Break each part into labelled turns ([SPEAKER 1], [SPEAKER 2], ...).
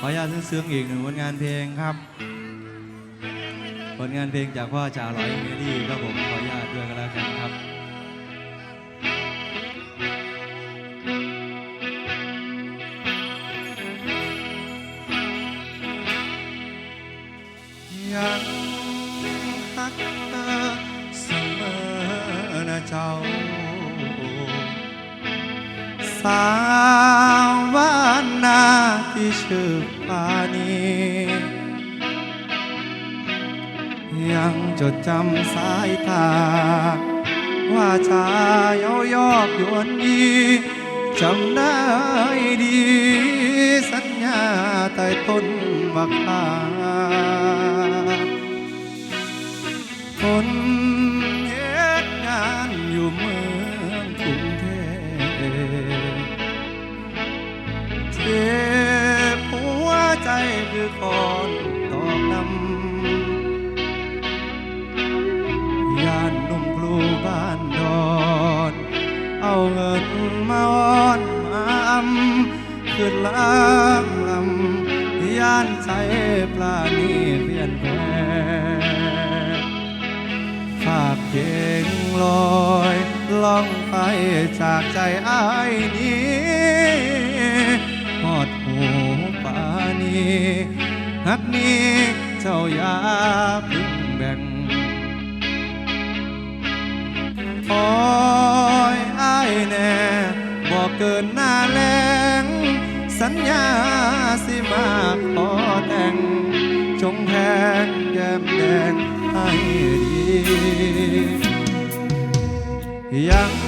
[SPEAKER 1] ขออนุญาตเสื่องๆอีกหนึ่งผลงานเพลงครับ ผลงานเพลงจากพ่อจ่าร้อยเมลี่ครับผมขออนุญาตด้วยกันแล้วกันครับยังฮักเธอเสมอนะเจ้าสา จดจำสายตา ว่าชายเอายอกยวนดีจำได้ดี สัญญาใต้ต้นบักอาางลำย่านใจปลานีเปลี่ยนแปลงฝากเพลงลอยล่องไปจากใจอ้ายนี้หอดหูปานี้หักนี้เจ้าอย่าพึ่งแบ่งคอยอ้ายแน่บอกเกินหน้า ญญาสิมาขอแต่ง จงแทงแก้มแดงให้ดียัง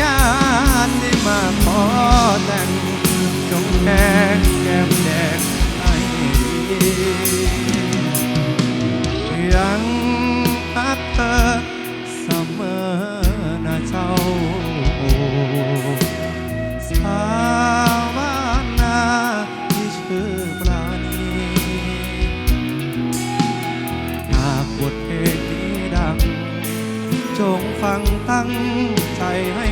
[SPEAKER 1] ญาณที่มาขอแต่งจงแดงแก้มแดงให้ยังรักเธอเสมอนะเจ้าสาวานาที่ชื่อปราณีหากบทเพลงนี้ดัง จงฟังตั้งใจให้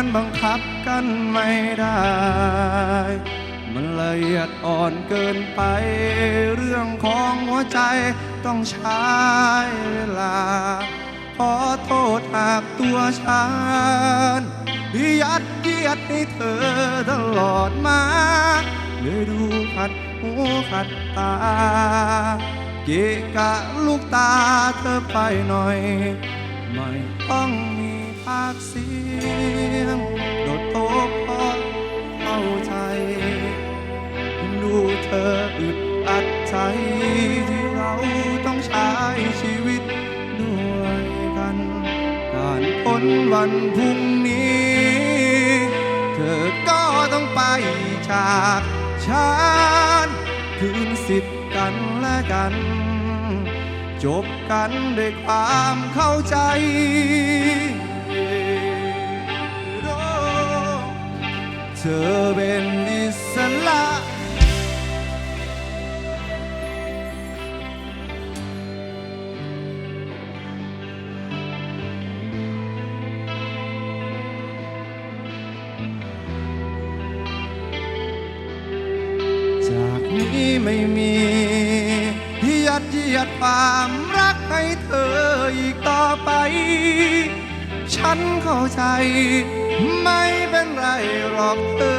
[SPEAKER 1] มันบังคับกันไม่ได้ มันละเอียดอ่อนเกินไป เรื่องของหัวใจต้องใช้เวลา ขอโทษหากตัวฉันยัดเยียดให้เธอตลอดมาเลยดูขัดหูขัดตา เกะกะลูกตาเธอไปหน่อย ไม่ต้องากเสียงโดดโตพอเข้าใจ ดูเธออึดอัดใจที่เราต้องใช้ชีวิตด้วยกันการพ้นวันพรุ่งนี้ เธอก็ต้องไปจากฉันคืนสิทธิ์กันและกันจบกันด้วยความเข้าใจ เธอเป็นอิสระจากนี้ไม่มียัดเยียดความรักให้เธออีกต่อไป ฉันเข้าใจ ไม่เป็นไรหรอกเธอ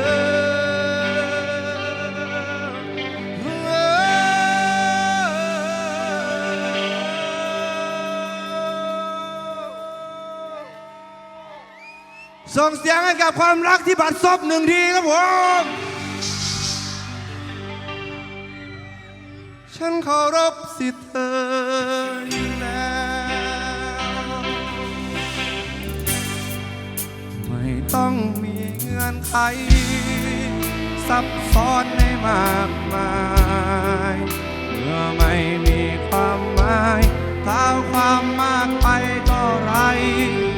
[SPEAKER 1] ส่งเสียงให้กับความรักที่บัดซบหนึ่งทีครับผม ฉันเคารพสิทธิ์เธอ มีเงื่อนไข ซับซ้อนให้มากมายเมื่อไม่มีความหมายถ้าความมากไปก็ไร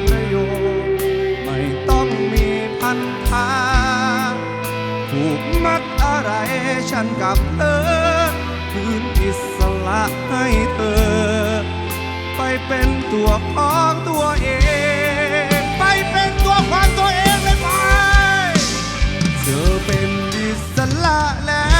[SPEAKER 1] ประโยชน์ไม่ต้องมีพันธาผูกมัดอะไรฉันกับเธอคืนอิสระให้เธอ ไปเป็นตัวของตัวเอง สละแล้ว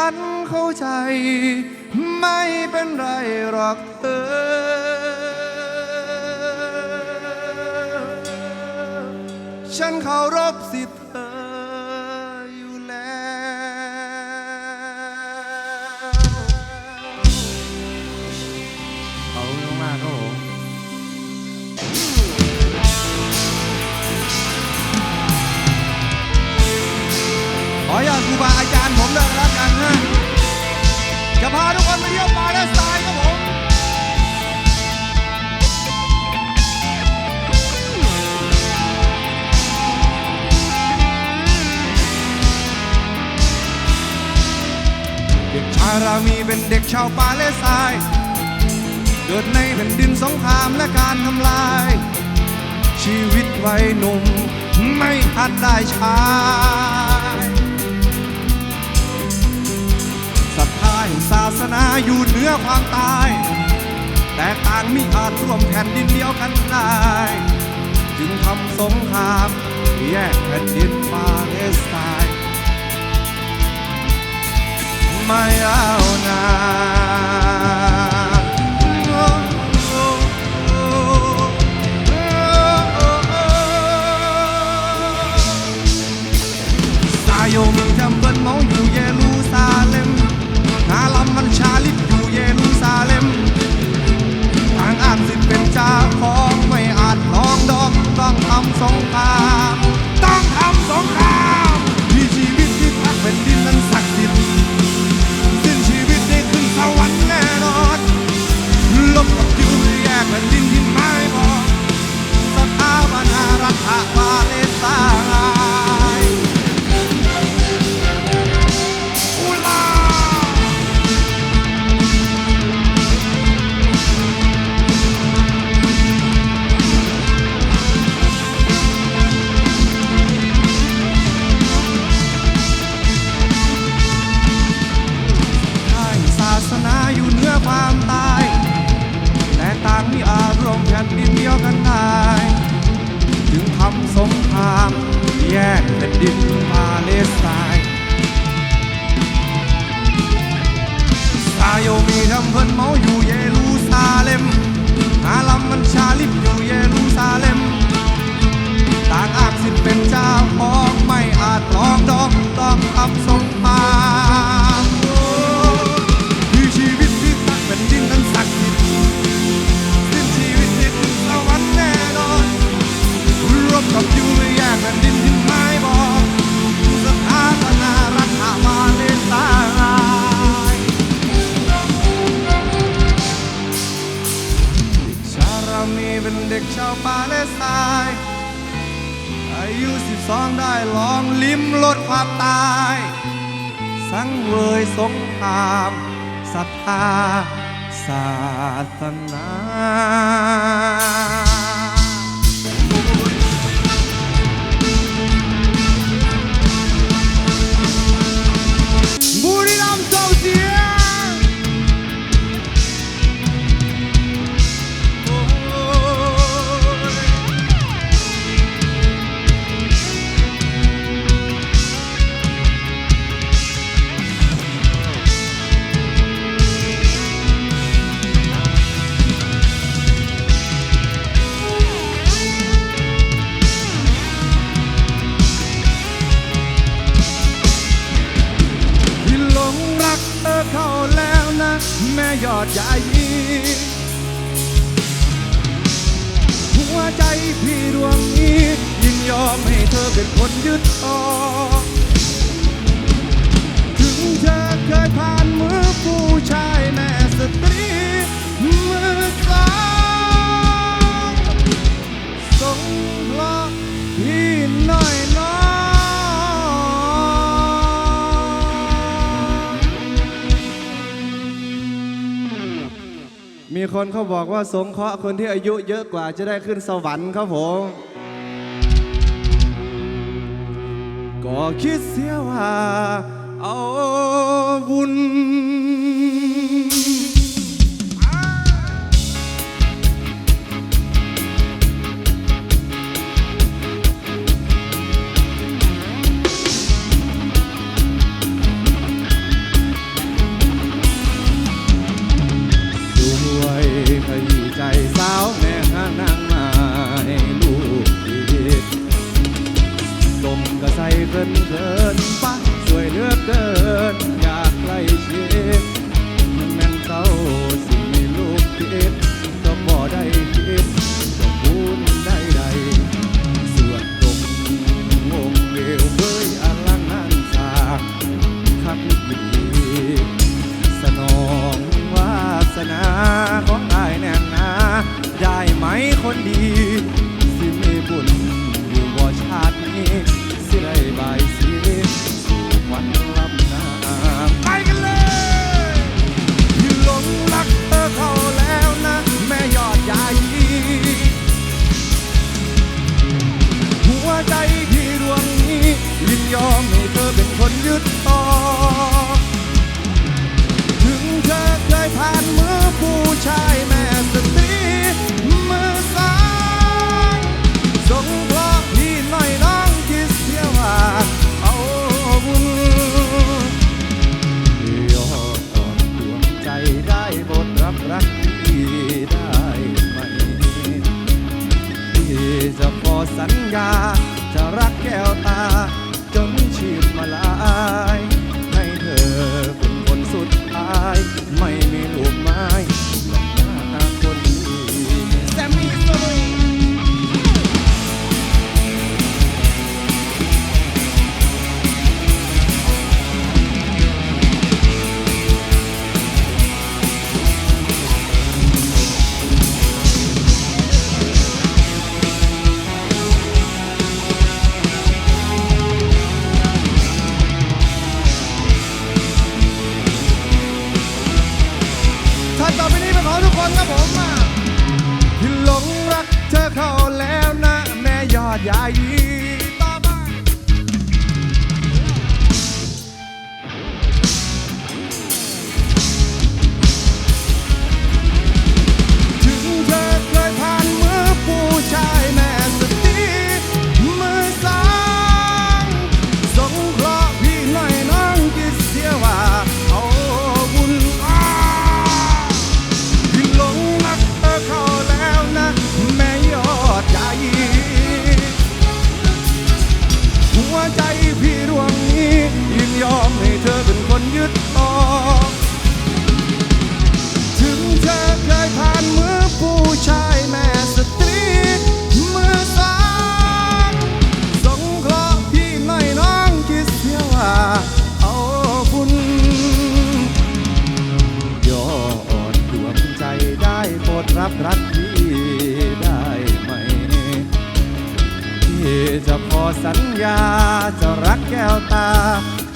[SPEAKER 1] ฉันเข้าใจ ไม่เป็นไรหรอกเธอฉันเคารพสิท นฮะจะพาทุกคนไปเที่ยวป่าและทรายครับผม เด็กชายรามีเป็นเด็กชาวป่าและทรายเกิดในแผ่นดินสงครามและการทำลาย ชีวิตวัยหนุ่มไม่ทันได้ช้า งศาสนาอยู่เหนือความตาย แต่ต่างมิอาจร่วมแผ่นดินเดียวกันได้ จึงทำสงครามแยกแผ่นดินปาเลสไตน์ไม่เอานาำสงคราม แยกแผ่นดินปาเลสไตน์ซาโยมีทำเพิ่นเมาอยู่เยรูซาเล็มอาลัมมันชาลิปอยู่เยรูซาเล็ม ต่างอางสิเป็นเจ้าของไม่อาจลองดองต้องทำสงคราม ด็กชาวปาเลสไตน์อายุ 12 ได้ลองลิ้มรสความตาย สังเวยสงครามศรัทธาศาสนา ยอดใหญ่หัวใจพี่ดวงนี้ยินยอมให้เธอเป็นคนยึดครอถึงเธอเคยผ่านมือผู้ชายแม่สตรีมือสองสงเคราะห์พี่น่อย คนเขาบอกว่าสงเคราะห์คนที่อายุเยอะกว่าจะได้ขึ้นสวรรค์ครับผม ก็คิดเสียว่าเอาบุญ จะขอสัญญาจะรักแก้วตา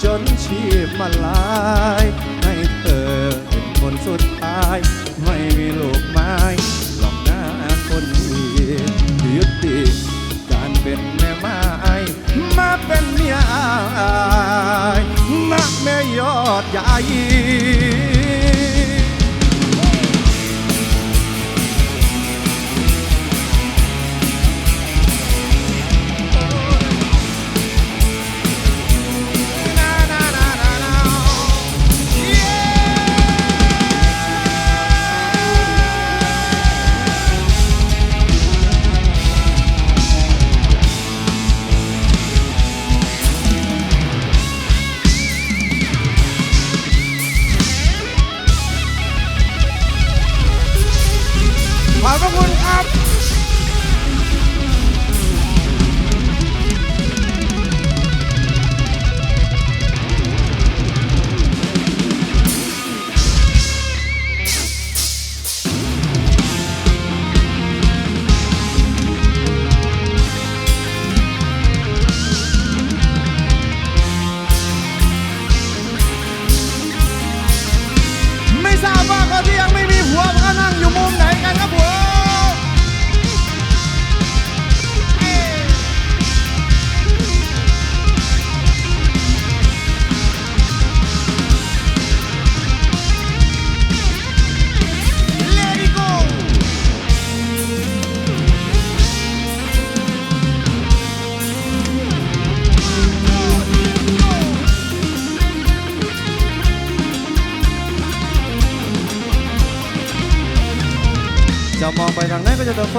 [SPEAKER 1] จนชีพมาลาย ให้เธอเป็นคนสุดท้าย ไม่มีลูกไม้หลอกหน้าคนดียุติการเป็นแม่ไม้มาเป็นเมียอายนัแม่ยอดใหญ่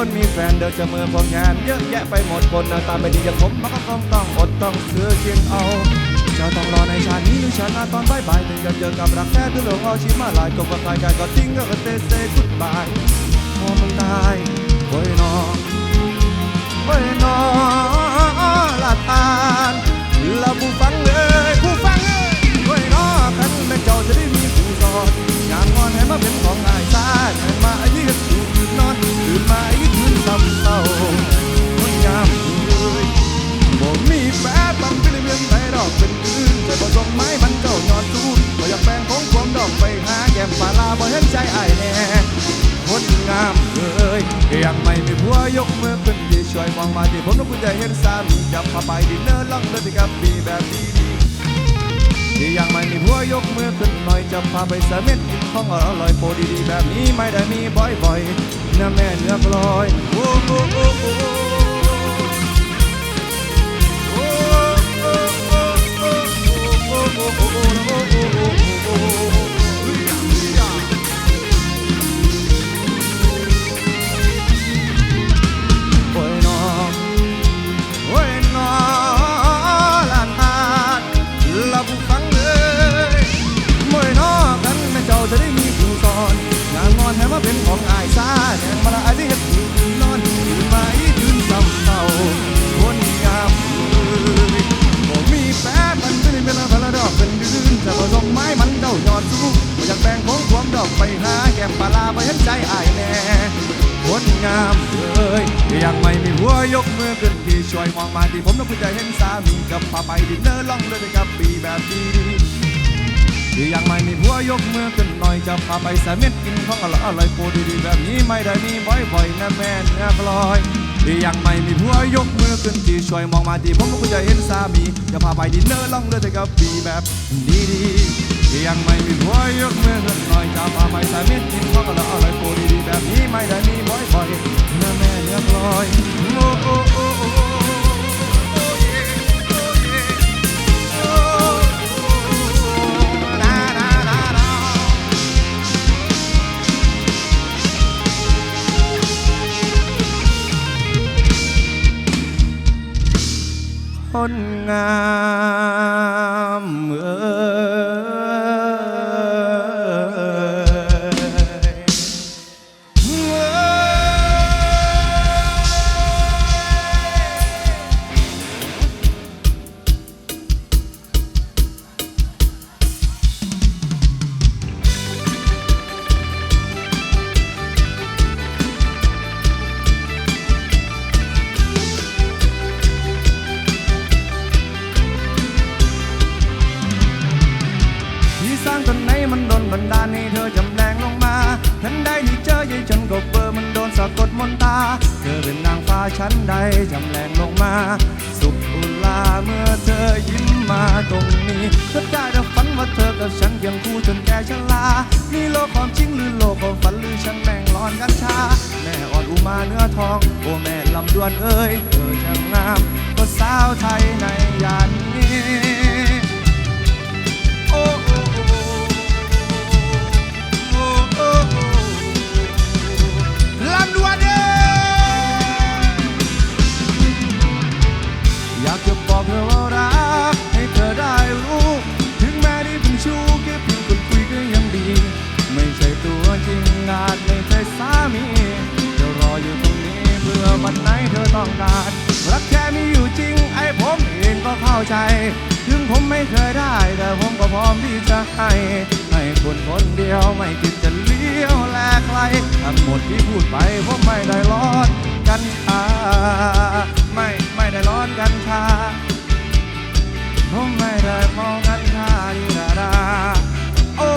[SPEAKER 1] คนมีแฟนเดินจะเมือพวกงานเยอะแยะไปหมดคนหน้าตาไม่ดีอย่างผมมันก็ต้องต้องอดต้องเสือกินเอาเจ้าต้องรอในชาตินี้หรือชาติหน้าตอนบ่ายบ่ายถึงจะเจอกับรักแท้ที่หลงเอาชีมาหลายกบกับใครกันก็ทิ้งก็เตะเซกุดบายพอมึงตายโอ้ยนอโอ้ยนอละทานละผู้ฟังเลยผู้ฟังเอ้ยโอ้ยนอคันเป็นเจ้าจะได้มีผู้สอนงานงอนให้มาเป็นของนายซาแห่งมาอายืดอยู่ยืนนอน ช่วยมองมาที่ผมต้องคุณจะเห็นสามีจับพาไปดินเนอร์ล่องเรือที่กับปีแบบดีๆที่ยังไม่มีผัวยกมือขึ้นหน่อยจะพาไปเม็ดกินของอร่อยโปรดีๆแบบนี้ไม่ได้มีบ่อยๆนะแม่เนื้อกลอยโอ้โอ้โอ้โอ้โายซาแดงมาละอายที่เฮ็ดอยู่นอนอยู่มาอีคืนซ้ำเต่าคนงามเอ้ยบ่มีแฟนมันไม่ได้เป็นละพละดอกเป็นดื้นแต่บ่ส่งไม้มันเดายอดสู้บ่อยากแบ่งของความดอกไปหาแก้มปลาลาไปเห็นใจอายแน่คนงามเอ้ยยังไม่มีหัวยกมือขึ้นที่ช่วยมองมาที่ผมต้องคุณจะเห็นสามีกับพาไปดินเนอร์ล่องเรือกับปีแบบดี ที่ยังไม่มีผัวยกมือขึ้นหน่อยจะพาไปสเม็ดกินของอร่อยอร่อยปรดีๆแบบนี้ไม่ได้มีบ่อยๆนะแม่เนื้อกลอยที่ยังไม่มีผัวยกมือขึ้นที่ช่วยมองมาที่ผมต้องคุณจะเห็นสามีจะพาไปดินเนอร์ล่องเรือไปกับปีแบบดีๆที่ยังไม่มีผัวยกมือขึ้นหน่อยจะพาไปสเม็ดกินของอร่อยอร่อยปรดีๆแบบนี้ไม่ได้มีบ่อยๆนะแม่เนื้อกลอยโอ้โอ้ คนงามเอ่ ธอเป็นนางฟ้าชั้นใดจำแรงลงมา สุขอุลาเมื่อเธอยิ้มมาตรงนี้เธอได้แต่ฝันว่าเธอกับฉันเคียงคู่จนแก่ชรานี่โลกความจริงหรือโลกความฝันหรือฉันแม่งร้อนกันชา แม่อ่อนอุมาเนื้อทอง โอ้แม่ลำดวนเอ้ยเธอช่างงามก็สาวไทยในยานนี้ มก็พร้อมที่จะให้ให้คนคนเดียวไม่คิดจะเลี้ยวแลใครทั้งหมดที่พูดไปผมไม่ได้ร้อนกันชาไม่ไม่ได้ร้อนกันชาผมไม่ได้มองกันชาดีดาดาโอ้